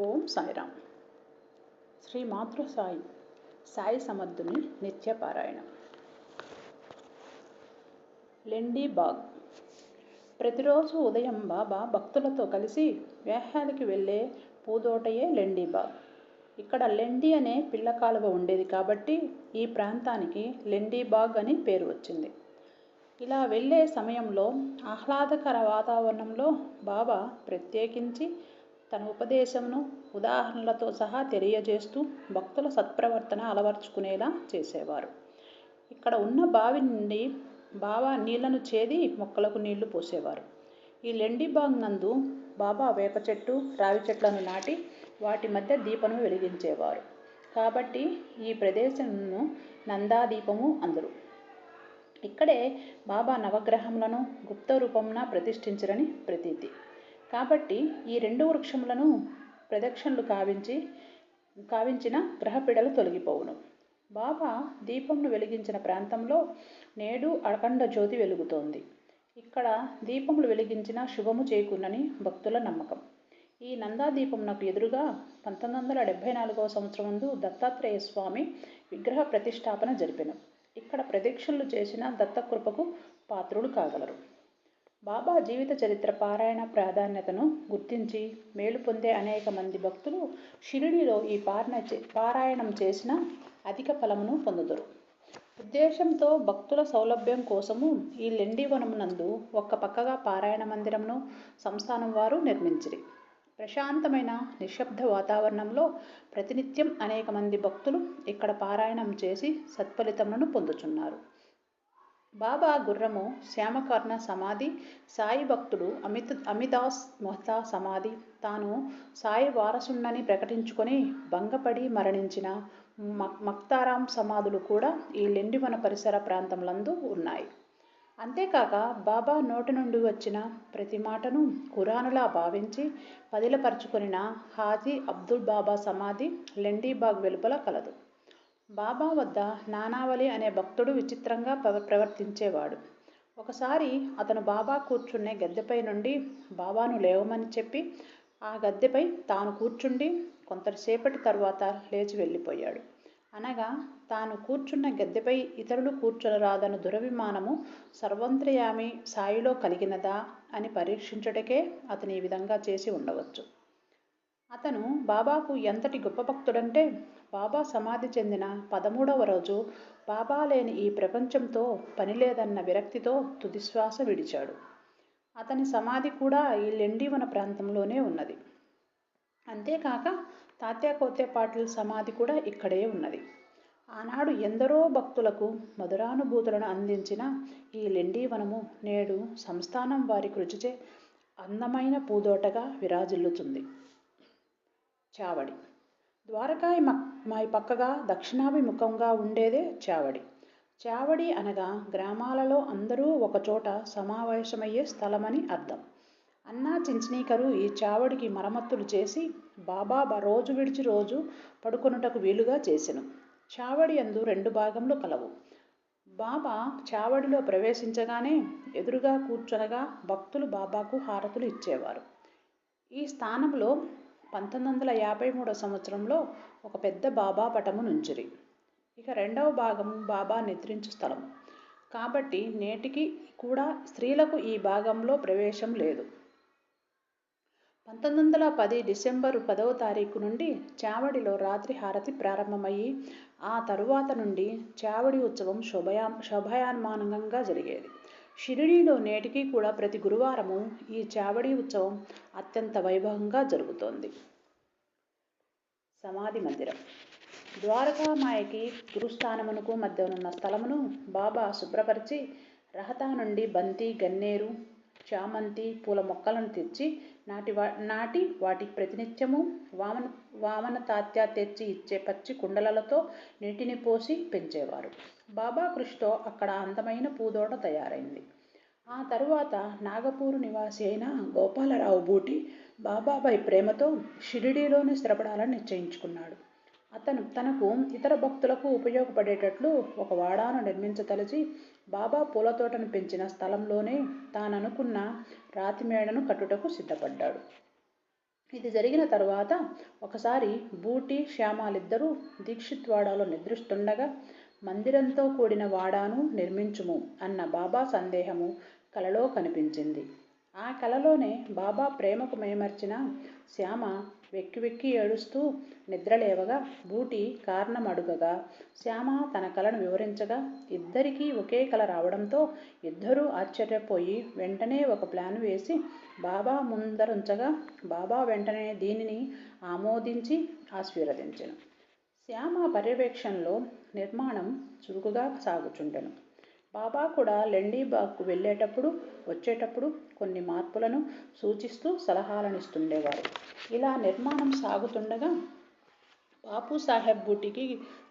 ఓం సాయిరామ్. శ్రీ మాతృ సాయి సాయి సమర్థుని నిత్యపారాయణం. లెండీ బాగ్. ప్రతిరోజు ఉదయం బాబా భక్తులతో కలిసి వ్యాహ్యాలకి వెళ్ళే పూదోటయే లెండీ బాగ్. ఇక్కడ లెండి అనే పిల్ల కాలువ ఉండేది కాబట్టి ఈ ప్రాంతానికి లెండీ బాగ్ అని పేరు వచ్చింది. ఇలా వెళ్ళే సమయంలో ఆహ్లాదకర వాతావరణంలో బాబా ప్రత్యేకించి తన ఉపదేశంను ఉదాహరణలతో సహా తెలియజేస్తూ భక్తుల సత్ప్రవర్తన అలవర్చుకునేలా చేసేవారు. ఇక్కడ ఉన్న బావి నుండి బాబా నీళ్ళను చేది మొక్కలకు నీళ్ళు పోసేవారు. ఈ లెండిబాగ్ నందు బాబా వేప చెట్టు రావి చెట్లను నాటి వాటి మధ్య దీపను వెలిగించేవారు. కాబట్టి ఈ ప్రదేశంను నందాదీపము అందరు. ఇక్కడే బాబా నవగ్రహములను గుప్త రూపమున ప్రతిష్ఠించరని ప్రతీతి. కాబట్టి ఈ రెండు వృక్షములను ప్రదక్షిణలు కావించి కావించిన గ్రహపీడలు తొలగిపోవును. బాబా దీపంను వెలిగించిన ప్రాంతంలో నేడు అఖండ జ్యోతి వెలుగుతోంది. ఇక్కడ దీపములు వెలిగించిన శుభము చేకూనని భక్తుల నమ్మకం. ఈ నందాదీపమునకు ఎదురుగా పంతొమ్మిది వందల డెబ్భై నాలుగవ సంవత్సరం ముందు దత్తాత్రేయ స్వామి విగ్రహ ప్రతిష్టాపన జరిపెను. ఇక్కడ ప్రదక్షిణలు చేసిన దత్తకృపకు పాత్రులు కాగలరు. బాబా జీవిత చరిత్ర పారాయణ ప్రాధాన్యతను గుర్తించి మేలు పొందే అనేక మంది భక్తులు షిరిడిలో ఈ పారణ పారాయణం చేసిన అధిక ఫలమును పొందుదురు. ఉద్దేశంతో భక్తుల సౌలభ్యం కోసము ఈ లెండివనమునందు ఒక్క పక్కగా పారాయణ మందిరమును సంస్థానం వారు నిర్మించిరి. ప్రశాంతమైన నిశ్శబ్ద వాతావరణంలో ప్రతినిత్యం అనేక మంది భక్తులు ఇక్కడ పారాయణం చేసి సత్ఫలితములను పొందుచున్నారు. బాబా గుర్రము శ్యామకర్ణ సమాధి సాయి భక్తుడు అమిత అమిదాస్ మొహతా సమాధి. తాను సాయి వారసుండని ప్రకటించుకొని భంగపడి మరణించిన మక్తారాం సమాధులు కూడా ఈ లెండివన పరిసర ప్రాంతంలందు ఉన్నాయి. అంతేకాక బాబా నోటి నుండి వచ్చిన ప్రతి మాటను ఖురానులా భావించి పదిలపరుచుకొనిన హాజీ అబ్దుల్ బాబా సమాధి లెండీబాగ్ వెలుపల కలదు. బాబా వద్ద నానావలి అనే భక్తుడు విచిత్రంగా ప్రవర్తించేవాడు. ఒకసారి అతను బాబా కూర్చునే గద్దెపై నుండి బాబాను లేవమని చెప్పి ఆ గద్దెపై తాను కూర్చుండి కొంతసేపటి తర్వాత లేచి వెళ్ళిపోయాడు. అనగా తాను కూర్చున్న గద్దెపై ఇతరులు కూర్చొనరాదను దురభిమానము సర్వంత్రయామి సాయిలో కలిగినదా అని పరీక్షించుటకే అతను ఈ విధంగా చేసి ఉండవచ్చు. అతను బాబాకు ఎంతటి గొప్ప భక్తుడంటే బాబా సమాధి చెందిన పదమూడవ రోజు బాబా లేని ఈ ప్రపంచంతో పనిలేదన్న విరక్తితో తుదిశ్వాస విడిచాడు. అతని సమాధి కూడా ఈ లెండివన ప్రాంతంలోనే ఉన్నది. అంతేకాక తాత్యాకోతే పాటిల్ సమాధి కూడా ఇక్కడే ఉన్నది. ఆనాడు ఎందరో భక్తులకు మధురానుభూతులను అందించిన ఈ లెండీవనము నేడు సంస్థానం వారి కృషిచే అందమైన పూదోటగా విరాజిల్లుతుంది. చావడి ద్వారకాయ మాయి పక్కగా దక్షిణాభిముఖంగా ఉండేదే చావడి. చావడి అనగా గ్రామాలలో అందరూ ఒకచోట సమావేశమయ్యే స్థలమని అర్థం. అన్నా చించనీకరు ఈ చావడికి మరమ్మతులు చేసి బాబా రోజు విడిచి రోజు పడుకొనుటకు వీలుగా చేసెను. చావడి అందు రెండు భాగంలో కలవు. బాబా చావడిలో ప్రవేశించగానే ఎదురుగా కూర్చొనగా భక్తులు బాబాకు హారతులు ఇచ్చేవారు. ఈ స్థానంలో పంతొమ్మిది వందల యాభై మూడో సంవత్సరంలో ఒక పెద్ద బాబా పటము నుంచిరి. ఇక రెండవ భాగం బాబా నిద్రించు స్థలం. కాబట్టి నేటికి కూడా స్త్రీలకు ఈ భాగంలో ప్రవేశం లేదు. పంతొమ్మిది వందల పది డిసెంబరు పదవ తారీఖు నుండి చావడిలో రాత్రి హారతి ప్రారంభమయ్యి ఆ తరువాత నుండి చావడి ఉత్సవం శోభయా శోభయాన్మానంగా జరిగేది. షిరిడీలో నేటికి కూడా ప్రతి గురువారము ఈ చావడి ఉత్సవం అత్యంత వైభవంగా జరుగుతోంది. సమాధి మందిరం. ద్వారకామాయకి గురుస్థానమునకు మధ్య ఉన్న స్థలమును బాబా శుభ్రపరిచి రహతా నుండి బంతి గన్నేరు చామంతి పూల మొక్కలను తెచ్చి నాటి వా నాటి వాటికి ప్రతినిత్యము వామన వామన తాత్య తెచ్చి ఇచ్చే పచ్చి కుండలతో నీటిని పోసి పెంచేవారు. బాబా కృషితో అక్కడ అందమైన పూదోట తయారైంది. ఆ తరువాత నాగపూరు నివాసి అయిన గోపాలరావు బూటి బాబాపై ప్రేమతో షిరిడీలోనే స్థిరపడాలని నిశ్చయించుకున్నాడు. అతను తనకు ఇతర భక్తులకు ఉపయోగపడేటట్లు ఒక వాడాను నిర్మించతలచి బాబా పూల తోటను పెంచిన స్థలంలోనే తాననుకున్న రాతి మేడను కట్టుటకు సిద్ధపడ్డాడు. ఇది జరిగిన తరువాత ఒకసారి బూటి శ్యామాలిద్దరూ దీక్షిత్వాడాలో నిద్రిస్తుండగా మందిరంతో కూడిన వాడాను నిర్మించుము అన్న బాబా సందేహము కలలో కనిపించింది. ఆ కలలోనే బాబా ప్రేమకు మేమర్చిన శ్యామ వెక్కి వెక్కి ఏడుస్తూ నిద్రలేవగా బూటి కారణం అడుగగా శ్యామ తన కలను వివరించగా ఇద్దరికీ ఒకే కల రావడంతో ఇద్దరూ ఆశ్చర్యపోయి వెంటనే ఒక ప్లాన్ వేసి బాబా ముందరుంచగా బాబా వెంటనే దీనిని ఆమోదించి ఆశీర్వదించెను. శ్యామ పర్యవేక్షణలో నిర్మాణం చురుకుగా సాగుచుండెను. బాబా కూడా లెండీబాగ్కు వెళ్ళేటప్పుడు వచ్చేటప్పుడు కొన్ని మార్పులను సూచిస్తూ సలహాలను ఇస్తుండేవారు ఇలా నిర్మాణం సాగుతుండగా బాపు సాహెబ్ బూటికి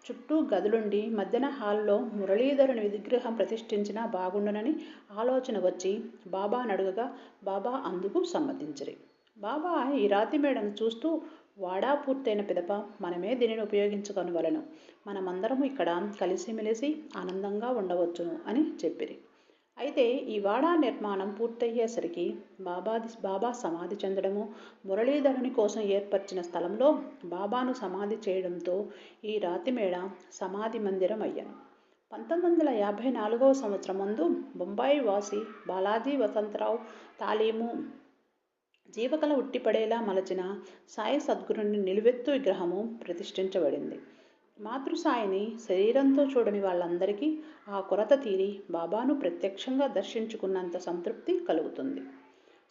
చుట్టూ గదులుండి మధ్యన హాల్లో మురళీధరుని విగ్రహం ప్రతిష్ఠించినా బాగుండునని ఆలోచన వచ్చి బాబా నడుగగా బాబా అందుకు సమ్మతించరు. బాబా ఈ రాతి మేడను చూస్తూ వాడా పూర్తయిన పిదప మనమే దీనిని ఉపయోగించుకొనవలను మనమందరము ఇక్కడ కలిసిమెలిసి ఆనందంగా ఉండవచ్చును అని చెప్పిరి. అయితే ఈ వాడా నిర్మాణం పూర్తయ్యేసరికి బాబాది బాబా సమాధి చెందడము మురళీధరుని కోసం ఏర్పరిచిన స్థలంలో బాబాను సమాధి చేయడంతో ఈ రాతిమేడ సమాధి మందిరం అయ్యాను. పంతొమ్మిది వందల యాభై నాలుగవ సంవత్సరం ముందు బొంబాయి వాసి బాలాజీ వసంతరావు తాలీము జీవకళ ఉట్టిపడేలా మలచిన సాయి సద్గురుని నిలువెత్తు విగ్రహము ప్రతిష్ఠించబడింది. మాతృసాయిని శరీరంతో చూడని వాళ్ళందరికీ ఆ కొరత తీరి బాబాను ప్రత్యక్షంగా దర్శించుకున్నంత సంతృప్తి కలుగుతుంది.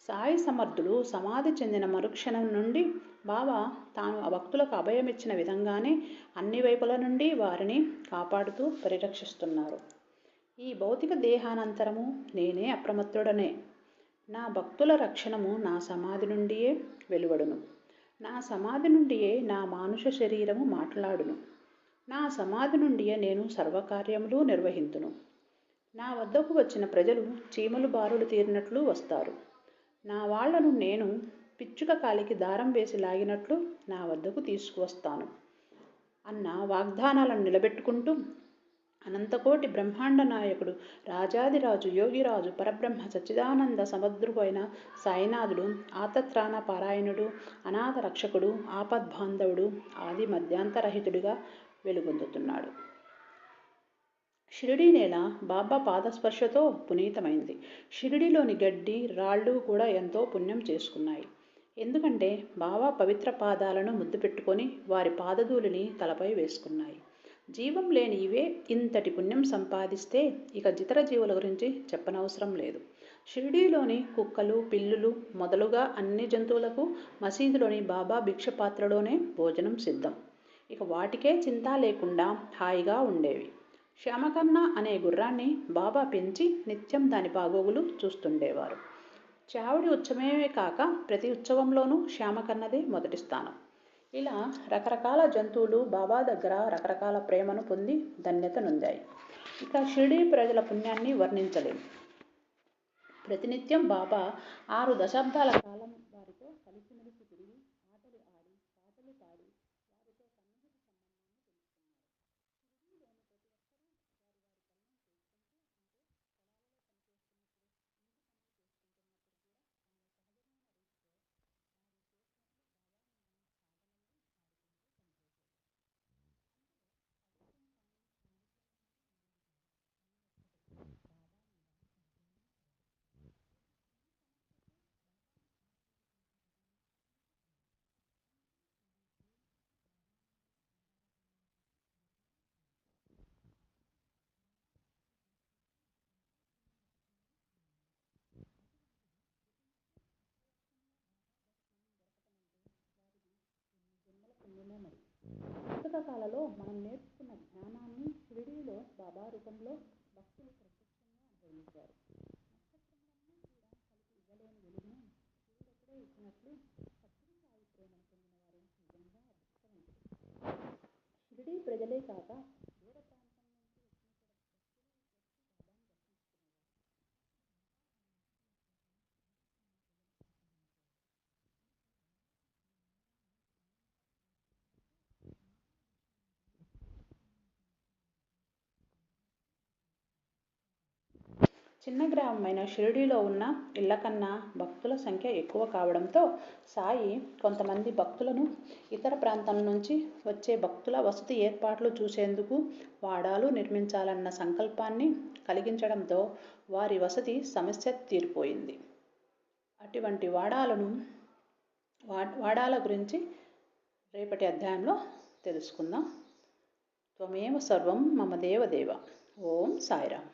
సాయి సమర్థుడు సమాధి చెందిన మరుక్షణం నుండి బాబా తాను ఆ భక్తులకు అభయమిచ్చిన విధంగానే అన్ని వైపుల నుండి వారిని కాపాడుతూ పరిరక్షిస్తున్నారు. ఈ భౌతిక దేహానంతరము నేనే అప్రమత్తుడనే. నా భక్తుల రక్షణము నా సమాధి నుండియే వెలువడును. నా సమాధి నుండియే నా మానుష శరీరము మాట్లాడును. నా సమాధి నుండియే నేను సర్వకార్యములు నిర్వహింతును. నా వద్దకు వచ్చిన ప్రజలు చీమలు బారులు తీరినట్లు వస్తారు. నా వాళ్ళను నేను పిచ్చుక కాలికి దారం వేసి లాగినట్లు నా వద్దకు తీసుకువస్తాను. అన్న వాగ్దానాలను నిలబెట్టుకుంటూ అనంతకోటి బ్రహ్మాండ నాయకుడు రాజాదిరాజు యోగిరాజు పరబ్రహ్మ సచ్చిదానంద సమద్రువైన సాయినాథుడు ఆతత్రాణ పారాయణుడు అనాథ రక్షకుడు ఆపద్బాంధవుడు ఆది మధ్యాంతరహితుడిగా వెలుగొందుతున్నాడు. షిరిడీ నేల బాబా పాదస్పర్శతో పునీతమైంది. షిరిడిలోని గడ్డి రాళ్ళు కూడా ఎంతో పుణ్యం చేసుకున్నాయి. ఎందుకంటే బాబా పవిత్ర పాదాలను ముద్దు పెట్టుకొని వారి పాదధూలిని తలపై వేసుకున్నాయి. జీవం లేని ఇవే ఇంతటి పుణ్యం సంపాదిస్తే ఇక ఇతర జీవుల గురించి చెప్పనవసరం లేదు. షిరిడీలోని కుక్కలు పిల్లులు మొదలుగా అన్ని జంతువులకు మసీదులోని బాబా భిక్ష పాత్రలోనే భోజనం సిద్ధం. ఇక వాటికే చింత లేకుండా హాయిగా ఉండేవి. శ్యామకన్న అనే గుర్రాన్ని బాబా పెంచి నిత్యం దాని బాగోగులు చూస్తుండేవారు. చావుడి ఉత్సవమే కాక ప్రతి ఉత్సవంలోనూ శ్యామకన్నదే మొదటి స్థానం. ఇలా రకరకాల జంతువులు బాబా దగ్గర రకరకాల ప్రేమను పొంది ధన్యత నొందాయి. ఇక షిరిడీ ప్రజల పుణ్యాన్ని వర్ణించలేము ప్రతినిత్యం బాబా ఆరు దశాబ్దాల కాలం పుస్తకాలలో మనం నేర్చుకున్న జ్ఞానాన్ని షిరిడీలో బాబా రూపంలో భక్తులు ప్రత్యక్షంగా అనుభవించారు. నక్షత్రములన్నీ కూడా కలిపి ఇవ్వలేని వెలుగును ఇచ్చినట్లు ప్రేమను పొందిన వారు నిజంగా అదృష్టవంతులు షిరిడీ ప్రజలే కాక దూర ప్రాంతం నుంచి వచ్చిన కూడా భక్తులు వచ్చి బాబాను దర్శించుకునేవారు చిన్న గ్రామమైన షిరిడీలో ఉన్న ఇళ్ళ కన్నా భక్తుల సంఖ్య ఎక్కువ కావడంతో సాయి కొంతమంది భక్తులను ఇతర ప్రాంతం నుంచి వచ్చే భక్తుల వసతి ఏర్పాట్లు చూసేందుకు వాడాలు నిర్మించాలన్న సంకల్పాన్ని కలిగించడంతో వారి వసతి సమస్య తీరిపోయింది. అటువంటి వాడాలను వాడాల గురించి రేపటి అధ్యాయంలో తెలుసుకుందాం. త్వమేవ సర్వం మమ దేవదేవ ఓం సాయిరామ్.